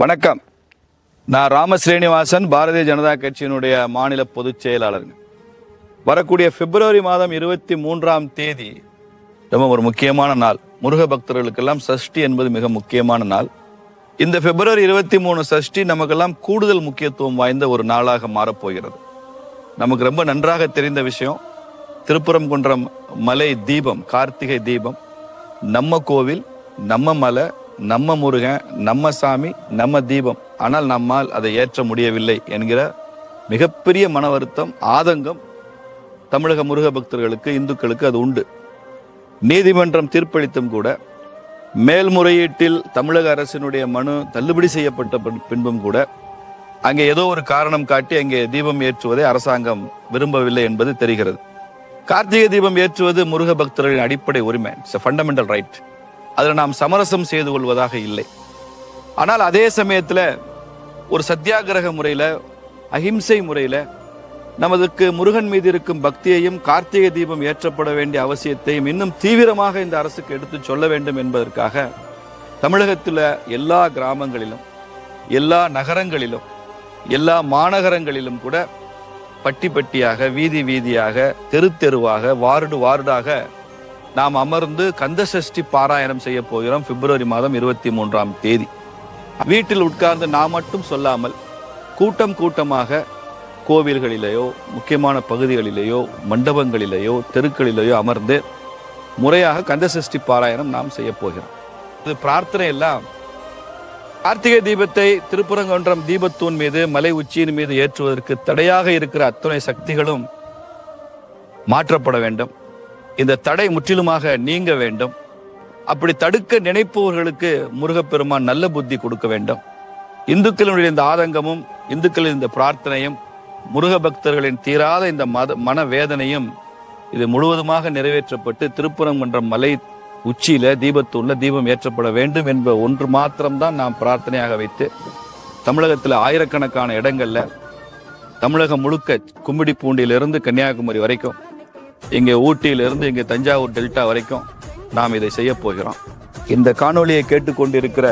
வணக்கம். நான் ராம ஸ்ரீனிவாசன் பாரதிய ஜனதா கட்சியினுடைய மாநில பொதுச் செயலாளருங்க. வரக்கூடிய பிப்ரவரி மாதம் இருபத்தி மூன்றாம் தேதி ரொம்ப ஒரு முக்கியமான நாள். முருக பக்தர்களுக்கெல்லாம் சஷ்டி என்பது மிக முக்கியமான நாள். இந்த பிப்ரவரி இருபத்தி மூணு சஷ்டி நமக்கெல்லாம் கூடுதல் முக்கியத்துவம் வாய்ந்த ஒரு நாளாக மாறப்போகிறது நமக்கு ரொம்ப நன்றாக தெரிந்த விஷயம் திருப்புறங்குன்றம் மலை தீபம் கார்த்திகை தீபம் நம்ம கோவில் நம்ம மலை நம்ம முருகன் நம்ம சாமி நம்ம தீபம். ஆனால் நம்மால் அதை ஏற்ற முடியவில்லை என்கிற மிகப்பெரிய மன வருத்தம் ஆதங்கம் தமிழக முருக பக்தர்களுக்கு இந்துக்களுக்கு அது உண்டு. நீதிமன்றம் தீர்ப்பளித்தும் கூட மேல்முறையீட்டில் தமிழக அரசினுடைய மனு தள்ளுபடி செய்யப்பட்ட பின்- பின்பும் கூட அங்கே ஏதோ ஒரு காரணம் காட்டி அங்கே தீபம் ஏற்றுவதை அரசாங்கம் விரும்பவில்லை என்பது தெரிகிறது. கார்த்திகை தீபம் ஏற்றுவது முருக பக்தர்களின் அடிப்படை உரிமை. இட்ஸ் ஃபண்டமெண்டல் ரைட் அதில் நாம் சமரசம் செய்து கொள்வதாக இல்லை. ஆனால் அதே சமயத்தில் ஒரு சத்தியாகிரக முறையில் அஹிம்சை முறையில் நமதுக்கு முருகன் மீது இருக்கும் பக்தியையும் கார்த்திகை தீபம் ஏற்றப்பட வேண்டிய அவசியத்தையும் இன்னும் தீவிரமாக இந்த அரசுக்கு எடுத்து சொல்ல வேண்டும் என்பதற்காக தமிழகத்தில் எல்லா கிராமங்களிலும் எல்லா நகரங்களிலும் எல்லா மாநகரங்களிலும் கூட பட்டி பட்டியாக வீதி வீதியாக தெரு தெருவாக வார்டு வார்டாக நாம் அமர்ந்து கந்த சஷ்டி பாராயணம் செய்ய போகிறோம் பிப்ரவரி மாதம் இருபத்தி மூன்றாம் தேதி. வீட்டில் உட்கார்ந்து நான் மட்டும் சொல்லாமல் கூட்டம் கூட்டமாக கோவில்களிலேயோ முக்கியமான பகுதிகளிலேயோ மண்டபங்களிலேயோ தெருக்களிலேயோ அமர்ந்து முறையாக கந்த சஷ்டி பாராயணம் நாம் செய்ய போகிறோம். இது பிரார்த்தனை எல்லாம். கார்த்திகை தீபத்தை திருப்புறங்குன்றம் தீபத்தூண் மீது மலை உச்சியின் மீது ஏற்றுவதற்கு தடையாக இருக்கிற அத்தனை சக்திகளும் மாற்றப்பட வேண்டும். இந்த தடை முற்றிலுமாக நீங்க வேண்டும். அப்படி தடுக்க நினைப்பவர்களுக்கு முருகப்பெருமான் நல்ல புத்தி கொடுக்க வேண்டும். இந்துக்களுடைய இந்த ஆதங்கமும் இந்துக்களின் இந்த பிரார்த்தனையும் முருக பக்தர்களின் தீராத இந்த மத மன வேதனையும் இது முழுவதுமாக நிறைவேற்றப்பட்டு திருப்பரங்குன்றம் மலை உச்சியில தீபத்தூண்ல தீபம் ஏற்றப்பட வேண்டும் என்ப ஒன்று மாத்திரம்தான் நாம் பிரார்த்தனையாக வைத்து தமிழகத்தில் ஆயிரக்கணக்கான இடங்கள்ல தமிழகம் முழுக்க கும்மிடி பூண்டியிலிருந்து கன்னியாகுமரி வரைக்கும் இங்கே ஊட்டியிலிருந்து இங்கே தஞ்சாவூர் டெல்டா வரைக்கும் நாம் இதை செய்ய போகிறோம். இந்த கேட்டுக்கொண்டு கேட்டுக்கொண்டிருக்கிற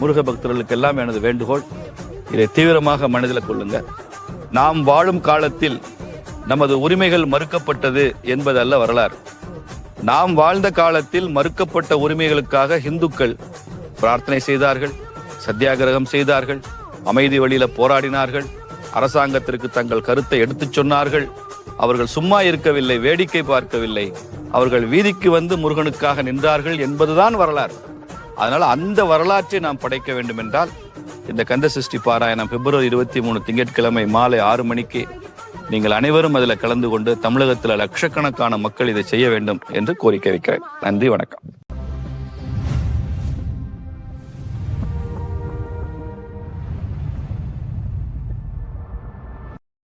முருக பக்தர்களுக்கெல்லாம் எனது வேண்டுகோள் இதை தீவிரமாக மனதில் கொள்ளுங்க நாம் வாழும் காலத்தில் நமது உரிமைகள் மறுக்கப்பட்டது என்பதல்ல வரலாறு. நாம் வாழ்ந்த காலத்தில் மறுக்கப்பட்ட உரிமைகளுக்காக இந்துக்கள் பிரார்த்தனை செய்தார்கள் சத்தியாகிரகம் செய்தார்கள் அமைதி வழியில போராடினார்கள் அரசாங்கத்திற்கு தங்கள் கருத்தை எடுத்துச் சொன்னார்கள் அவர்கள் சும்மா இருக்கவில்லை வேடிக்கை பார்க்கவில்லை. அவர்கள் வீதிக்கு வந்து முருகனுக்காக நின்றார்கள் என்பதுதான் வரலாறு. அதனால் அந்த வரலாற்றை நாம் படைக்க வேண்டும் என்றால் இந்த கந்த சஷ்டி பாராயணம் பிப்ரவரி இருபத்தி மூணு திங்கட்கிழமை மாலை ஆறு மணிக்கு நீங்கள் அனைவரும் அதில் கலந்து கொண்டு தமிழகத்தில் லட்சக்கணக்கான மக்கள் இதை செய்ய வேண்டும் என்று கோரிக்கை வைக்கிறேன். நன்றி வணக்கம்.